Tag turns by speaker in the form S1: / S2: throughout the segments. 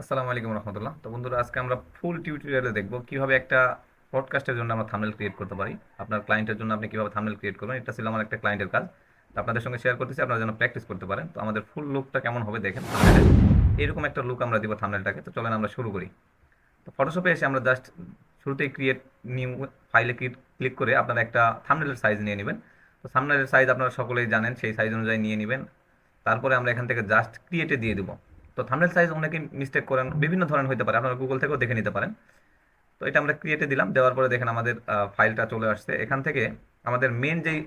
S1: আসসালামু আলাইকুম রহমতুল্লাহ। তো বন্ধুরা, আজকে আমরা ফুল টিউটোরিয়ালে দেখব কীভাবে একটা পডকাস্টের জন্য আমরা থাম্বনেল ক্রিয়েট করতে পারি, আপনার ক্লায়েন্টের জন্য আপনি কীভাবে থাম্বনেল ক্রিয়েট করবেন, এটা ছিল আমার একটা ক্লায়েন্টের কাজ। আপনাদের সঙ্গে শেয়ার করতেছি, আপনারা যেন প্র্যাকটিস করতে পারেন। তো আমাদের ফুল লুকটা কেমন হবে দেখেন এরকম একটা লুক আমরা দিব থাম্বনেলটাকে তো চলেন আমরা শুরু করি। তো ফটোশপে এসে আমরা জাস্ট শুরুতেই ক্রিয়েট নিউ ফাইলে ক্লিক করে আপনারা একটা থাম্বনেলের সাইজ নিয়ে নেবেন। তো থাম্বনেলের সাইজ আপনারা সকলেই জানেন, সেই সাইজ অনুযায়ী নিয়ে নেবেন। তারপরে আমরা এখান থেকে জাস্ট ক্রিয়েটে দিয়ে দেবো। তো থাম্বনেল সাইজ অনেকে মিস্টেক করেন, বিভিন্ন ধরনের হতে পারে, আপনারা গুগল থেকেও দেখে নিতে পারেন। তো এটা আমরা ক্রিয়েটে দিলাম, দেওয়ার পরে দেখেন আমাদের ফাইলটা চলে আসছে। এখান থেকে আমাদের মেন যেই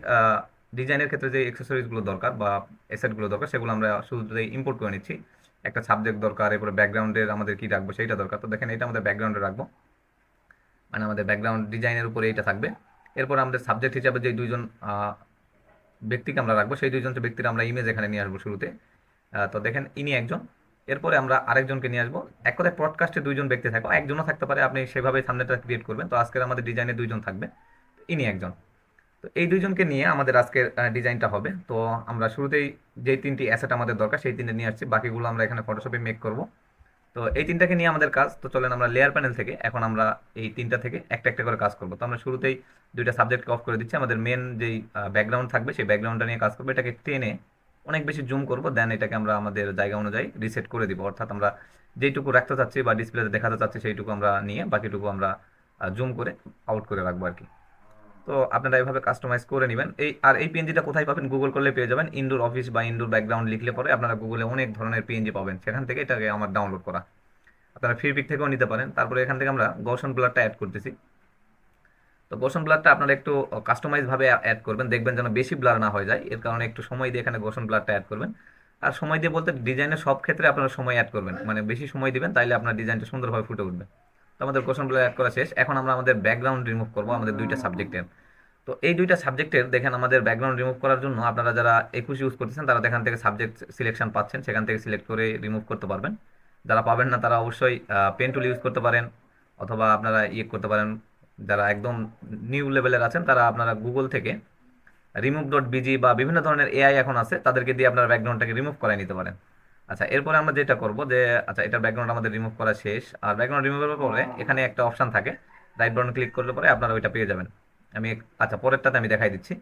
S1: ডিজাইনের ক্ষেত্রে যে অ্যাক্সেসরিজগুলো দরকার বা অ্যাসেটগুলো দরকার, সেগুলো আমরা শুধুতেই ইম্পোর্ট করে নিচ্ছি। একটা সাবজেক্ট দরকার, এরপরে ব্যাকগ্রাউন্ডের আমাদের কি রাখব, সেইটা দরকার। তো দেখেন এটা আমাদের ব্যাকগ্রাউন্ডে রাখব। মানে আমাদের ব্যাকগ্রাউন্ড ডিজাইনের উপরে এইটা থাকবে। এরপর আমাদের সাবজেক্ট হিসাবে যে দুইজন ব্যক্তিকে আমরা রাখব, সেই দুইজন ব্যক্তির আমরা ইমেজ এখানে নিয়ে আসব শুরুতে। তো দেখেন ইনি একজন। এরপরে আমরা আরেকজনকে নিয়ে আসব। এক কথায় পডকাস্টে দুইজন ব্যক্তি থাকবে একজনও থাকতে পারে, আপনি সেভাবে সামনেটা ক্রিয়েট করবেন। তো আজকের আমাদের ডিজাইনে দুইজন থাকবে। ইনি একজন। তো এই দুইজনকে নিয়ে আমাদের আজকের ডিজাইনটা হবে। তো আমরা শুরুতেই যে তিনটি অ্যাসেট আমাদের দরকার, সেই তিনটে নিয়ে আসছি। বাকিগুলো আমরা এখানে ফটোশপে মেক করব। তো এই তিনটাকে নিয়ে আমাদের কাজ। তো চলেন আমরা লেয়ার প্যানেল থেকে, এখন আমরা এই তিনটা থেকে একটা একটা করে কাজ করব। তো আমরা শুরুতেই দুইটা সাবজেক্টকে অফ করে দিচ্ছি। আমাদের মেন যেই ব্যাকগ্রাউন্ড থাকবে, সেই ব্যাকগ্রাউন্ডটা নিয়ে কাজ করব। এটাকে টেনে অনেক বেশি জুম করব দেন এটাকে আমরা আমাদের জায়গা অনুযায়ী রিসেট করে দিব। অর্থাৎ আমরা যেইটুকু রাখতে চাচ্ছি বা ডিসপ্লেতে দেখাতে চাচ্ছি সেইটুকু আমরা নিয়ে বাকিটুকু আমরা জুম করে আউট করে রাখব আর কি তো আপনারা এভাবে কাস্টমাইজ করে নেবেন। এই, আর এই পিএনজিটা কোথায় পাবেন? গুগল করলে পেয়ে যাবেন। ইনডোর অফিস বা ইনডোর ব্যাকগ্রাউন্ড লিখলে পরে আপনারা গুগলে অনেক ধরনের পিএনজি পাবেন। সেখান থেকে এটাকে আমার ডাউনলোড করা। আপনারা ফ্রি পিক থেকেও নিতে পারেন। তারপরে এখান থেকে আমরা গৌসন ব্লারটা অ্যাড করতেছি। তো গোসন ব্লারটা আপনারা একটু কাস্টমাইজ ভাবে অ্যাড করবেন। দেখবেন যেন বেশি ব্লার না হয়ে যায়। এর কারণে একটু সময় দিয়ে এখানে গোসন ব্লারটা অ্যাড করবেন। আর সময় দিয়ে বলতে ডিজাইনের সব ক্ষেত্রে আপনারা সময় অ্যাড করবেন। মানে বেশি সময় দিবেন, তাইলে আপনার ডিজাইনটা সুন্দরভাবে ফুটে উঠবে। তো আমাদের গোসন ব্লার অ্যাড করা শেষ। এখন আমরা আমাদের ব্যাকগ্রাউন্ড রিমুভ করব, আমাদের দুইটা সাবজেক্টের তো এই দুইটা সাবজেক্টের দেখেন আমাদের ব্যাকগ্রাউন্ড রিমুভ করার জন্য আপনারা যারা একুশ ইউজ করতেছেন, তারা এখান থেকে সাবজেক্ট সিলেকশন পাচ্ছেন, সেখান থেকে সিলেক্ট করে রিমুভ করতে পারবেন। যারা পাবেন না, তারা অবশ্যই পেন টুল ইউজ করতে পারেন, অথবা আপনারা ইয়ে করতে পারেন যারা একদম নিউ লেভেলের আছেন তারা আপনারা গুগল থেকে রিমুভ ডট বিজি বা বিভিন্ন ধরনের এআই এখন আছে তাদেরকে দিয়ে আপনারা ব্যাকগ্রাউন্ডটাকে রিমুভ করাই নিতে পারেন। আচ্ছা এরপরে আমরা যেটা করব যে আচ্ছা এটা ব্যাকগ্রাউন্ড আমাদের রিমুভ করা শেষ। আর ব্যাকগ্রাউন্ড রিমুভ করার পরে এখানে একটা অপশন থাকে রাইট বাটন ক্লিক করলে পরে আপনারা ওইটা পেয়ে যাবেন। আমি আচ্ছা পরেরটাতে আমি দেখাই দিচ্ছি।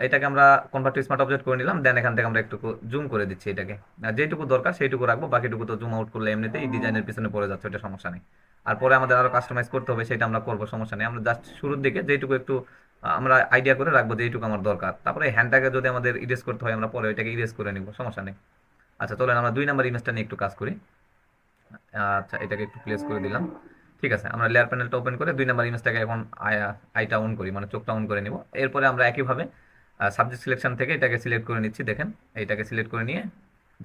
S1: এটাকে আমরা কনভার্ট টু স্মার্ট অবজেক্ট করে নিলাম দেন এখান থেকে আমরা একটু জুম করে দিচ্ছি এটাকে। আর যেটুকু দরকার সেইটুকু রাখব বাকিটুকু তো জুম আউট করলে এমনিতেই ডিজাইনের পিছনে পড়ে যাচ্ছে ওটা সমস্যা নেই। আর পরে আমাদের আরও কাস্টমাইজ করতে হবে সেটা আমরা করব সমস্যা নেই। আমরা জাস্ট শুরুর দিকে যেটুকু একটু আমরা আইডিয়া করে রাখব যে এইটুকু আমার দরকার। তারপরে হ্যান্ডটাকে যদি আমাদের ইরেজ করতে হয় আমরা পরে ওইটাকে ইরেজ করে নিব সমস্যা নেই। আচ্ছা চলেন আমরা দুই নাম্বার ইমেজটা নিয়ে একটু কাজ করি। আচ্ছা এটাকে একটু প্লেস করে দিলাম। ঠিক আছে আমরা লেয়ার প্যানেলটা ওপেন করে দুই নাম্বার ইমেজটাকে এখন আই- আইটা অন করি মানে চোখটা অন করে নিব। এরপরে আমরা একইভাবে সাবজেক্ট সিলেকশন থেকে এটাকে সিলেক্ট করে নিচ্ছি, দেখেন। এইটাকে সিলেক্ট করে নিয়ে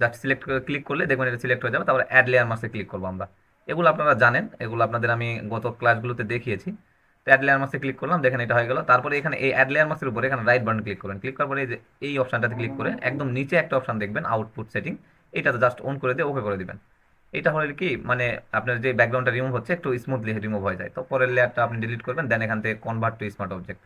S1: জাস্ট সিলেক্ট করে ক্লিক করলে দেখবেন এটা সিলেক্ট হয়ে যাবে। তারপরে অ্যাড লেয়ার মাসে ক্লিক করব আমরা। এগুলো আপনারা জানেন, এগুলো আপনাদের আমি গত ক্লাসগুলোতে দেখিয়েছি। তো অ্যাড লেয়ার মাসে ক্লিক করলাম, দেখেন এটা হয়ে গেল। তারপরে এখানে এই অ্যাড লেয়ার মাসের উপরে এখানে রাইট বাটন ক্লিক করবেন। ক্লিক করার পরে এই অপশনটাতে ক্লিক করে একদম নিচে একটা অপশন দেখবেন আউটপুট সেটিং এটাতে জাস্ট অন করে দিয়ে ওকে করে দিবেন। এটা হলে কি মানে আপনার যে ব্যাকগ্রাউন্ডটা রিমুভ হচ্ছে, একটু স্মুথলি রিমুভ হয়ে যায়। তো পরের লেয়ারটা আপনি ডিলিট করবেন দেন এখান থেকে কনভার্ট টু স্মার্ট অবজেক্ট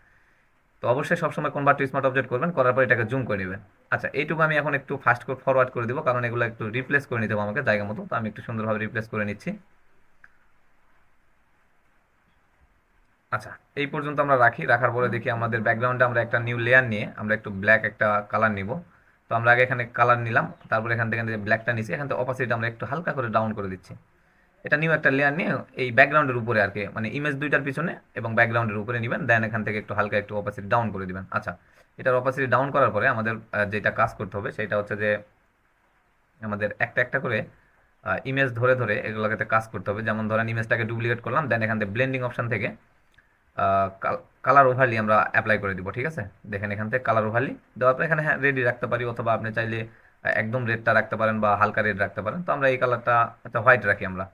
S1: তো অবশ্যই সবসময় টু স্মার্ট অবজেক্ট করবেন, করার পর এটাকে জুম করে নেবেন। আচ্ছা এইটুকু আমি এখন একটু ফাস্ট ফরওয়ার্ড করে দিব, কারণ এগুলো একটু রিপ্লেস করে নিতে হবে আমাকে জায়গা মতো, তো আমি একটু সুন্দরভাবে রিপ্লেস করে নিচ্ছি। আচ্ছা এই পর্যন্ত আমরা রাখি, রাখার পরে দেখি আমাদের ব্যাকগ্রাউন্ডে আমরা একটা নিউ লেয়ার নিয়ে আমরা একটু ব্ল্যাক একটা কালার নিব। তো আমরা আগে এখানে কালার নিলাম, তারপরে এখান থেকে ব্ল্যাকটা নিচ্ছি এখান থেকে অপাসিটি আমরা একটু হালকা করে ডাউন করে দিচ্ছি। এটা নিউ একটা লেয়ার নিয়ে এই ব্যাকগ্রাউন্ডের উপরে আর কি মানে ইমেজ দুইটার পিছনে এবং ব্যাকগ্রাউন্ডের উপরে নেবেন দেন এখান থেকে একটু হালকা একটু অপাসিটি ডাউন করে দিবেন। আচ্ছা এটার অপাসিটি ডাউন করার পরে আমাদের যেটা কাজ করতে হবে সেটা হচ্ছে যে আমাদের একটা একটা করে ইমেজ ধরে ধরে এগুলোকে কাজ করতে হবে। যেমন ধরেন ইমেজটাকে ডুপ্লিকেট করলাম দেন এখান থেকে ব্লেন্ডিং অপশন থেকে কালার ওভারলি আমরা অ্যাপ্লাই করে দিব, ঠিক আছে? দেখেন এখান থেকে কালার ওভারলি দেওয়ার পর এখানে হ্যাঁ রেডি রাখতে পারি, অথবা আপনি চাইলে একদম রেডটা রাখতে পারেন বা হালকা রেড রাখতে পারেন। তো আমরা এই কালারটা একটা হোয়াইট রাখি আমরা।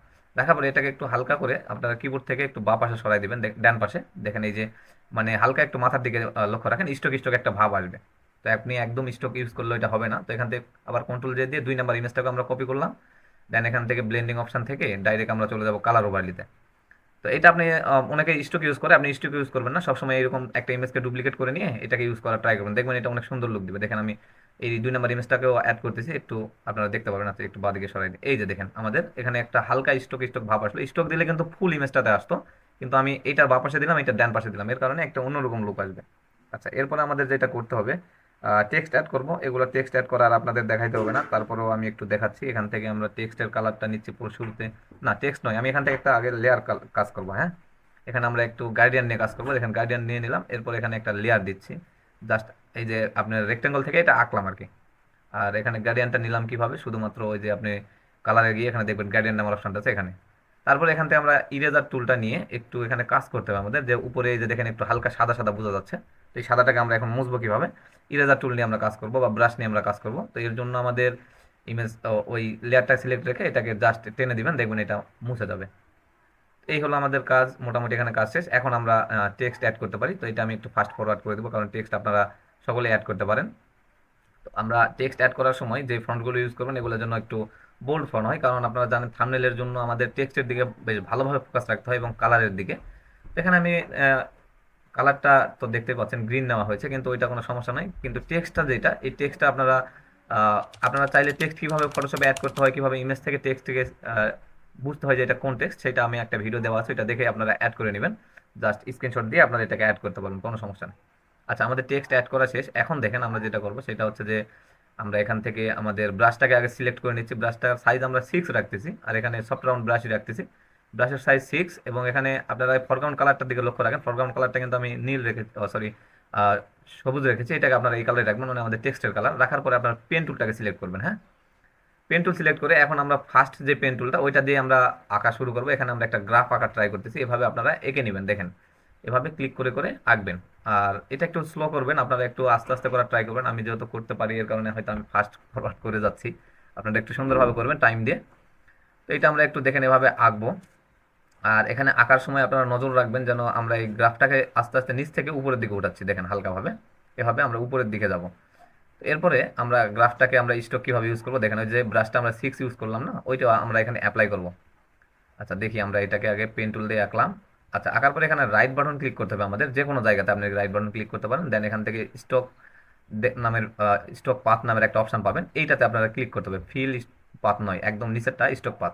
S1: রাখার পরে এটাকে একটু হালকা করে আপনারা কিবোর্ড থেকে একটু বা পাশে সরাই দেবেন, দেখ- ডান পাশে। দেখেন এই যে মানে হালকা একটু মাথার দিকে লক্ষ্য রাখেন স্টক স্টক একটা ভাব আসবে। তো আপনি একদম স্টক ইউজ করলে এটা হবে না। তো এখান থেকে আবার কন্ট্রোল জে দিয়ে দুই নাম্বার ইমেজটাকে আমরা কপি করলাম। দেন এখান থেকে ব্লেন্ডিং অপশান থেকে ডাইরেক্ট আমরা চলে যাব কালার ওভারলিতে তো এটা আপনি অনেকে স্টক ইউজ করে, আপনি স্টক ইউজ করবেন না। সবসময় এরকম একটা ইমেজকে ডুপ্লিকেট করে নিয়ে এটাকে ইউজ করার ট্রাই করবেন। দেখবেন এটা অনেক সুন্দর লুক দিবে। দেখেন আমি এই দুই নাম্বার ইমেজটাকেও অ্যাড করতেছি। একটু আপনারা দেখতে পাবেন আচ্ছা একটু বাদিকে সরাই এই যে দেখেন, আমাদের এখানে একটা হালকা স্টক স্টক ভাব আসলো। স্টক দিলে কিন্তু ফুল ইমেজটাতে আসতো। কিন্তু আমি এইটার বাঁ পাশে দিলাম, এটা ডান পাশে দিলাম। এর কারণে একটা অন্যরকম লুক আসবে। আচ্ছা এরপরে আমাদের যেটা করতে হবে টেক্সট অ্যাড করব। এগুলো টেক্সট অ্যাড করার আপনাদের দেখাইতে হবে না। তারপরেও আমি একটু দেখাচ্ছি। এখান থেকে আমরা টেক্সটের কালারটা নিচ্ছি পুরো শুরুতে। না টেক্সট নয়। আমি এখান থেকে একটা আগে লেয়ার কাজ করব হ্যাঁ? এখানে আমরা একটু গার্ডিয়ান নিয়ে কাজ করব। এখানে গার্ডিয়ান নিয়ে নিলাম। এরপর এখানে একটা লেয়ার দিচ্ছি। জাস্ট এই যে আপনার রেক্টেঙ্গল থেকে এটা আঁকলাম আর কি। আর এখানে গার্ডিয়ানটা নিলাম কীভাবে? শুধুমাত্র ওই যে আপনি কালারে গিয়ে এখানে দেখবেন গার্ডিয়ান নামার অপশনটা আছে এখানে। তারপর এখান থেকে আমরা ইরেজার টুলটা নিয়ে একটু এখানে কাজ করতে হবে আমাদের। যে উপরে যে দেখেন একটু হালকা সাদা সাদা বোঝা যাচ্ছে। তো এই সাদাটাকে আমরা এখন মুছবো কীভাবে? ইরেজার টুল নিয়ে আমরা কাজ করব বা ব্রাশ নিয়ে আমরা কাজ করব। তো এর জন্য আমাদের ইমেজ ওই লেয়ারটা সিলেক্ট রেখে এটাকে জাস্ট টেনে দিবেন, দেখবেন এটা মুছে যাবে। এই হলো আমাদের কাজ, মোটামুটি এখানে কাজ শেষ। এখন আমরা টেক্সট অ্যাড করতে পারি। তো এটা আমি একটু ফাস্ট ফরওয়ার্ড করে দেবো, কারণ টেক্সট আপনারা সকলে অ্যাড করতে পারেন। তো আমরা টেক্সট অ্যাড করার সময় যে ফন্টগুলো ইউজ করবেন, এগুলোর জন্য একটু বোল্ড ফন্ট হয়, কারণ আপনারা জানেন থামনেলের জন্য আমাদের টেক্সটের দিকে বেশ ভালোভাবে ফোকাস রাখতে হয় এবং কালারের দিকে। এখানে আমি কালারটা তো দেখতে পাচ্ছেন গ্রিন নেওয়া হয়েছে, কিন্তু ওইটা কোনো সমস্যা নাই। কিন্তু টেক্সটটা যেটা, এই টেক্সটটা আপনারা আপনারা চাইলে টেক্সট কীভাবে ফটোশপে অ্যাড করতে হয়, কীভাবে ইমেজ থেকে টেক্সট থেকে বুঝতে হয় যে এটা কোন টেক্সট সেটা আমি একটা ভিডিও দেওয়া আছে এটা দেখে আপনারা অ্যাড করে নেবেন। জাস্ট স্ক্রিনশট দিয়ে আপনারা এটাকে অ্যাড করতে পারবেন, কোনো সমস্যা নেই। আচ্ছা আমাদের টেক্সট অ্যাড করা শেষ। এখন দেখেন আমরা যেটা করব, সেটা হচ্ছে যে আমরা এখান থেকে আমাদের ব্রাশটাকে আগে সিলেক্ট করে নিচ্ছি। ব্রাশটার সাইজ আমরা সিক্স রাখতেছি, আর এখানে সফট রাউন্ড ব্রাশই রাখতেছি। ব্রাশের সাইজ সিক্স এবং এখানে আপনারা ফরগ্রাউন্ড কালারটার দিকে লক্ষ্য রাখেন। ফরগ্রাউন্ড কালারটা কিন্তু আমি নীল রেখে সরি সবুজ রেখেছি। এটাকে আপনারা এই কালারে রাখবেন মানে আমাদের টেক্সটের কালার রাখার পরে আপনার পেন টুলটাকে সিলেক্ট করবেন হ্যাঁ? পেন টুল সিলেক্ট করে এখন আমরা ফার্স্ট যে পেন টুলটা ওইটা দিয়ে আমরা আঁকা শুরু করব। এখানে আমরা একটা গ্রাফ আঁকা ট্রাই করতেছি। এভাবে আপনারা এঁকে নেবেন, দেখেন। এভাবে ক্লিক করে করে আঁকবেন। আর এটা একটু স্লো করবেন, আপনারা একটু আস্তে আস্তে করার ট্রাই করবেন। আমি যেহেতু করতে পারি, এর কারণে হয়তো আমি ফাস্ট ফরওয়ার্ড করে যাচ্ছি। আপনারা একটু সুন্দরভাবে করবেন টাইম দিয়ে। তো এটা আমরা একটু দেখেন, এভাবে আঁকবো। আর এখানে আঁকার সময় আপনারা নজর রাখবেন যেন আমরা এই গ্রাফটাকে আস্তে আস্তে নিচ থেকে উপরের দিকে উঠাচ্ছি। দেখেন হালকাভাবে। এভাবে আমরা উপরের দিকে যাব। এরপরে আমরা গ্রাফটাকে আমরা স্টক কীভাবে ইউজ করব? দেখেন ওই যে ব্রাশটা আমরা সিক্স ইউজ করলাম না? ওইটা আমরা এখানে অ্যাপ্লাই করব। আচ্ছা দেখি আমরা এটাকে আগে পেন টুল দিয়ে আঁকলাম। আচ্ছা আঁকার পরে এখানে রাইট বাটন ক্লিক করতে হবে আমাদের। যে কোনো জায়গাতে আপনি রাইট বাটন ক্লিক করতে পারেন। দেন এখান থেকে স্টক নামের স্টক পাথ নামের একটা অপশন পাবেন। এইটাতে আপনারা ক্লিক করতে হবে। ফিল পাথ নয়, একদম নিচেরটা স্টক পাথ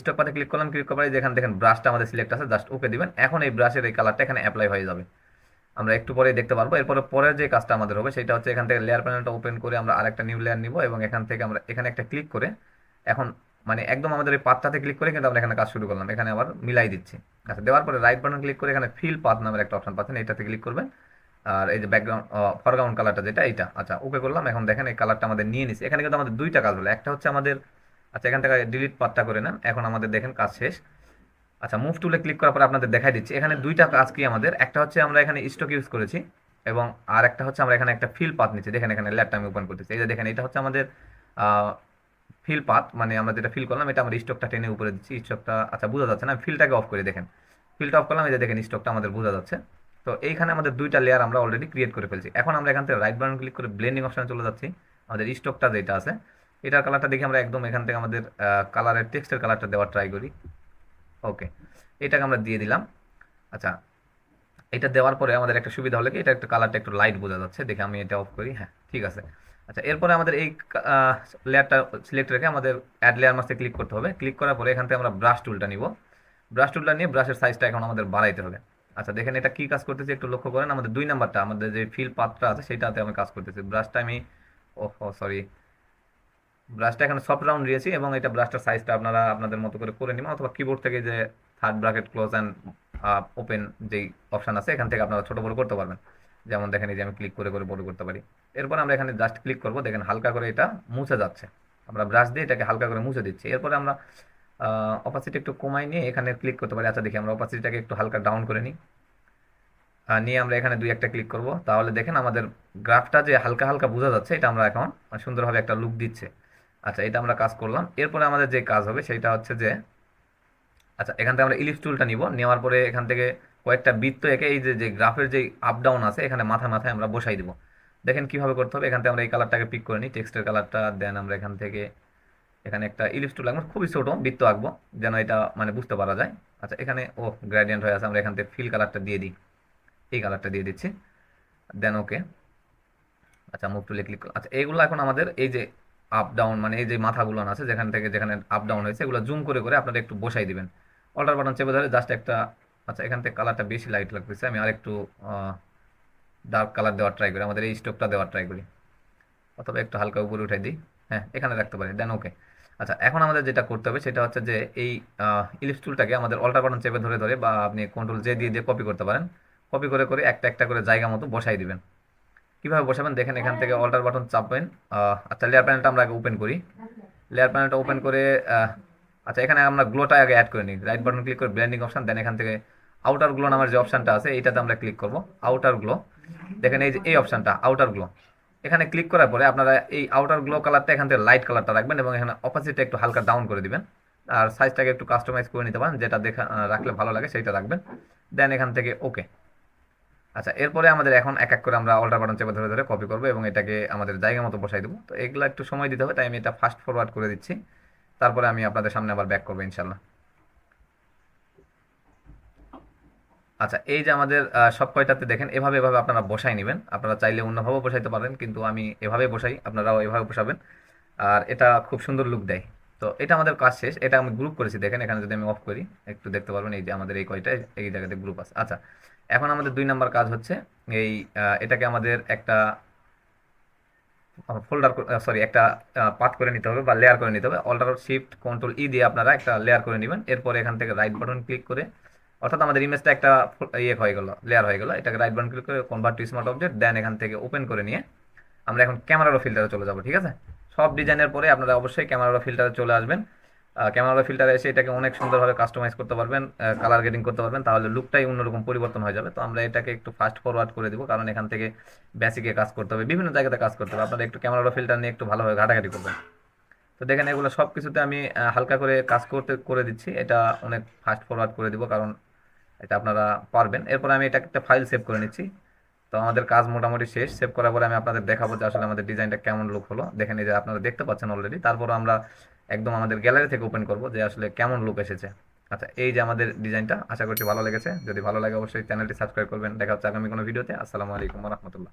S1: স্টক পাথে ক্লিক করলাম ক্লিক করার যেখানে দেখেন ব্রাশটা আমাদের সিলেক্ট আছে জাস্ট ওকে দিবেন। এখন এই ব্রাশের এই কালারটা এখানে অ্যাপ্লাই হয়ে যাবে। আমরা একটু পরে দেখতে পারব। এরপরে পরের যে কাজটা আমাদের হবে, সেটা হচ্ছে এখান থেকে লেয়ার প্যানেলটা ওপেন করে আমরা আরেকটা নিউ লেয়ার নিব এবং এখান থেকে আমরা এখানে একটা ক্লিক করে এখন মানে একদম আমাদের এই পাতটাতে ক্লিক করে কিন্তু আমরা এখানে কাজ শুরু করলাম। এখানে আবার মিলাই দিচ্ছি। আচ্ছা দেওয়ার পরে রাইট বাটন ক্লিক করে এখানে ফিল পাথ নামের একটা অপশন পাচ্ছেন এটাতে ক্লিক করবেন। আর এই যে ব্যাকগ্রাউন্ড ফরগ্রাউন্ড কালারটা যেটা, এইটা। আচ্ছা ওকে করলাম। এখন দেখেন এই কালারটা আমাদের নিয়ে নিচ্ছে এখানে কিন্তু আমাদের দুইটা কাজ হলো। একটা হচ্ছে আমাদের আচ্ছা এখান থেকে ডিলিট পাথটা করে নেন। এখন আমাদের দেখেন কাজ শেষ। আচ্ছা মুভ টুলে ক্লিক করার পরে আপনাদের দেখাই দিচ্ছি। এখানে দুইটা কাজ কি আমাদের? একটা হচ্ছে আমরা এখানে স্টক ইউজ করেছি এবং আর একটা হচ্ছে আমরা এখানে একটা ফিল পাত নিচ্ছি। দেখেন এখানে ল্যাপটা আমি ওপেন করতেছি। এই যে দেখেন, এটা হচ্ছে আমাদের ফিল পাত মানে আমরা যেটা ফিল করলাম, এটা আমরা স্টকটা টেনে উপরে দিচ্ছি। স্টকটা আচ্ছা বোঝা যাচ্ছে না। ফিলটাকে অফ করে দেখেন। ফিলটা অফ করলাম, এই যে দেখেন স্টকটা আমাদের বোঝা যাচ্ছে। তো এইখানে আমাদের দুইটা লেয়ার আমরা অলরেডি ক্রিয়েট করে ফেলছি। এখন আমরা এখান থেকে রাইট বাটন ক্লিক করে ব্লেন্ডিং অপশনে চলে যাচ্ছি। আমাদের স্টকটা যেটা আছে এটার কালারটা দেখি আমরা একদম এখান থেকে আমাদের কালারের টেক্সটের কালারটা দেওয়ার ট্রাই করি। ওকে এটাকে আমরা দিয়ে দিলাম। আচ্ছা এটা দেওয়ার পরে আমাদের একটা সুবিধা হলো কি? এটা একটা কালারটা একটু লাইট বোঝা যাচ্ছে। দেখে আমি এটা অফ করি। হ্যাঁ ঠিক আছে। আচ্ছা এরপরে আমাদের এই লেয়ারটা সিলেক্ট রেখে আমাদের অ্যাড লেয়ার মাসে ক্লিক করতে হবে। ক্লিক করার পরে এখান থেকে আমরা ব্রাশ টুলটা নিব। ব্রাশ টুলটা নিয়ে ব্রাশের সাইজটা এখন আমাদের বাড়াইতে হবে। আচ্ছা দেখেন এটা কি কাজ করতেছে একটু লক্ষ্য করেন। আমাদের দুই নাম্বারটা আমাদের যে ফিল পাত্রটা আছে, সেটাতে আমি কাজ করতেছি। ব্রাশটা আমি ও সরি ব্রাশটা এখানে সফট রাউন্ড দিয়েছি এবং এটা ব্রাশটার সাইজটা আপনারা আপনাদের মতো করে করে নেবেন অথবা কিবোর্ড থেকে যে third bracket close and open যেই অপশান আছে, এখান থেকে আপনারা ছোটো বড় করতে পারবেন। যেমন দেখেন এই যে আমি ক্লিক করে করে বড় করতে পারি। এরপর আমরা এখানে জাস্ট ক্লিক করব। দেখেন হালকা করে এটা মুছে যাচ্ছে। আমরা ব্রাশ দিয়ে এটাকে হালকা করে মুছে দিচ্ছি। এরপরে আমরা অপাসিটি একটু কমাই নিয়ে এখানে ক্লিক করতে পারি। আচ্ছা দেখি আমরা অপাসিটিটাকে একটু হালকা ডাউন করে নিই। নিয়ে আমরা এখানে দুই একটা ক্লিক করব। তাহলে দেখেন আমাদের গ্রাফটা যে হালকা হালকা বোঝা যাচ্ছে, এটা আমরা এখন সুন্দরভাবে একটা লুক দিচ্ছে। আচ্ছা এটা আমরা কাজ করলাম। এরপরে আমাদের যে কাজ হবে সেটা হচ্ছে যে আচ্ছা এখান থেকে আমরা ইলিশ টুলটা নিব। নেওয়ার পরে এখান থেকে কয়েকটা বৃত্ত এঁকে এই যে গ্রাফের যে আপ ডাউন আছে, এখানে মাথায় মাথায় আমরা বসাই দিব। দেখেন কীভাবে করতে হবে, এখান থেকে আমরা এই কালারটাকে পিক করে নিই টেক্সটের কালারটা দেন আমরা এখান থেকে এখানে একটা ইলিপস টুল আঁকবো। খুবই ছোটো বৃত্ত আঁকবো, যেন এটা মানে বুঝতে পারা যায়। আচ্ছা এখানে, ও গ্রেডিয়েন্ট হয়ে আছে, আমরা এখান থেকে ফিল কালারটা দিয়ে দিই। এই কালারটা দিয়ে দিচ্ছি। দেন ওকে আচ্ছা মুভ টুলে ক্লিক আচ্ছা এইগুলো এখন আমাদের এই যে আপ ডাউন মানে এই যে মাথাগুলো আছে, যেখান থেকে যেখানে আপ ডাউন হয়েছে, এগুলো জুম করে করে আপনারা একটু বসাই দিবেন। অল্টার বাটন চেপে ধরে জাস্ট একটা আচ্ছা এখান থেকে কালারটা বেশি লাইট লাগতেছে, আমি আরেকটু ডার্ক কালার দেওয়ার ট্রাই করি, আমাদের এই স্টোকটা দেওয়ার ট্রাই করি। অথবা একটু হালকা উপরে উঠাই দিই হ্যাঁ এখানে রাখতে পারি দেন ওকে আচ্ছা এখন আমাদের যেটা করতে হবে সেটা হচ্ছে যে এই ইলিপস টুলটাকে আমাদের অল্টার বাটন চেপে ধরে ধরে বা আপনি কন্ট্রোল জে দিয়ে দিয়ে কপি করতে পারেন। কপি করে করে একটা একটা করে জায়গা মতো বসাই দিবেন। কীভাবে বসাবেন? দেখেন এখান থেকে অল্টার বাটন চাপবেন। আচ্ছা লেয়ার প্যানেলটা আমরা আগে ওপেন করি। লেয়ার প্যানেলটা ওপেন করে আচ্ছা এখানে আমরা গ্লোটা আগে অ্যাড করে নিই। রাইট বাটন ক্লিক করে ব্লেন্ডিং অপশন দেন এখান থেকে আউটার গ্লো নামের যে অপশনটা আছে, এইটাতে আমরা ক্লিক করব। আউটার গ্লো দেখেন এই যে, এই অপশানটা আউটার গ্লো এখানে ক্লিক করার পরে আপনারা এই আউটার গ্লো কালারটা এখান থেকে লাইট কালারটা রাখবেন এবং এখানে অপোজিটটা একটু হালকা ডাউন করে দিবেন। আর সাইজটাকে একটু কাস্টমাইজ করে নিতে পারেন, যেটা দেখা রাখলে ভালো লাগে, সেইটা রাখবেন। দেন এখান থেকে ওকে আচ্ছা এরপরে আমাদের এখন এক এক করে আমরা অল্টার বাটন চেপে ধরে ধরে কপি করব এবং এটাকে আমাদের জায়গা মতো বসাই দেবো। তো এগুলো একটু সময় দিতে হবে, তাই আমি এটা ফাস্ট ফরওয়ার্ড করে দিচ্ছি। তারপরে আমি আপনাদের সামনে আবার ব্যাক করব ইনশাল্লাহ আচ্ছা এই যে আমাদের সব কয়টাতে দেখেন, এভাবে এভাবে আপনারা বসাই নেবেন। আপনারা চাইলে অন্যভাবেও বসাইতে পারেন, কিন্তু আমি এভাবে বসাই, আপনারাও এভাবে বসাবেন। আর এটা খুব সুন্দর লুক দেয়। তো এটা আমাদের কাজ শেষ, এটা আমি গ্রুপ করেছি। দেখেন, এখানে যদি আমি অফ করি, একটু দেখতে পারবেন, এই যে আমাদের এই কয়টা এই জায়গাতে গ্রুপ আছে। আচ্ছা এখন আমাদের দুই নাম্বার কাজ হচ্ছে এই এটাকে আমাদের একটা ফোল্ডার সরি একটা পাথ করে নিতে হবে বা লেয়ার করে নিতে হবে। অল্টার শিফট কন্ট্রোল ই দিয়ে আপনারা একটা লেয়ার করে নেবেন। এরপরে এখান থেকে রাইট বাটন ক্লিক করে, অর্থাৎ আমাদের ইমেজটা একটা ইয়ে হয়ে গেল লেয়ার হয়ে গেল। এটাকে রাইট বাটন ক্লিক করে convert to smart object then এখান থেকে ওপেন করে নিয়ে আমরা এখন ক্যামেরারও ফিল্টারে চলে যাব, ঠিক আছে? সব ডিজাইনের পরে আপনারা অবশ্যই ক্যামেরারও ফিল্টারে চলে আসবেন। ক্যামেরা ফিল্টারে এসে এটাকে অনেক সুন্দরভাবে কাস্টমাইজ করতে পারবেন কালার গ্রেডিং করতে পারবেন, তাহলে লুকটাই অন্যরকম পরিবর্তন হয়ে যাবে। তো আমরা এটাকে একটু ফাস্ট ফরওয়ার্ড করে দিব, কারণ এখান থেকে বেসিকে কাজ করতে হবে, বিভিন্ন জায়গাতে কাজ করতে হবে। আপনারা একটু ক্যামেরা ফিল্টার নিয়ে একটু ভালোভাবে ঘাটাঘাটি করবেন। তো দেখেন, এগুলো সব কিছুতে আমি হালকা করে কাজ করতে, করে দিচ্ছি। এটা অনেক ফাস্ট ফরওয়ার্ড করে দিব, কারণ এটা আপনারা পারবেন। এরপর আমি এটা একটা ফাইল সেভ করে নিচ্ছি। তো আমাদের কাজ মোটামুটি শেষ। সেভ করার পরে আমি আপনাদের দেখাবো যে আসলে আমাদের ডিজাইনটা কেমন লুক হলো। দেখেন, এই যে আপনারা দেখতে পাচ্ছেন অলরেডি তারপর আমরা একদম আমাদের গ্যালারি থেকে ওপেন করব যে আসলে কেমন লুক এসেছে। আচ্ছা এই যে আমাদের ডিজাইনটা আশা করছি ভালো লেগেছে। যদি ভালো লাগে অবশ্যই চ্যানেলটি সাবস্ক্রাইব করবেন। দেখা হচ্ছে আগামী কোনো ভিডিওতে আসসালামু আলাইকুম রহমতুল্লাহ।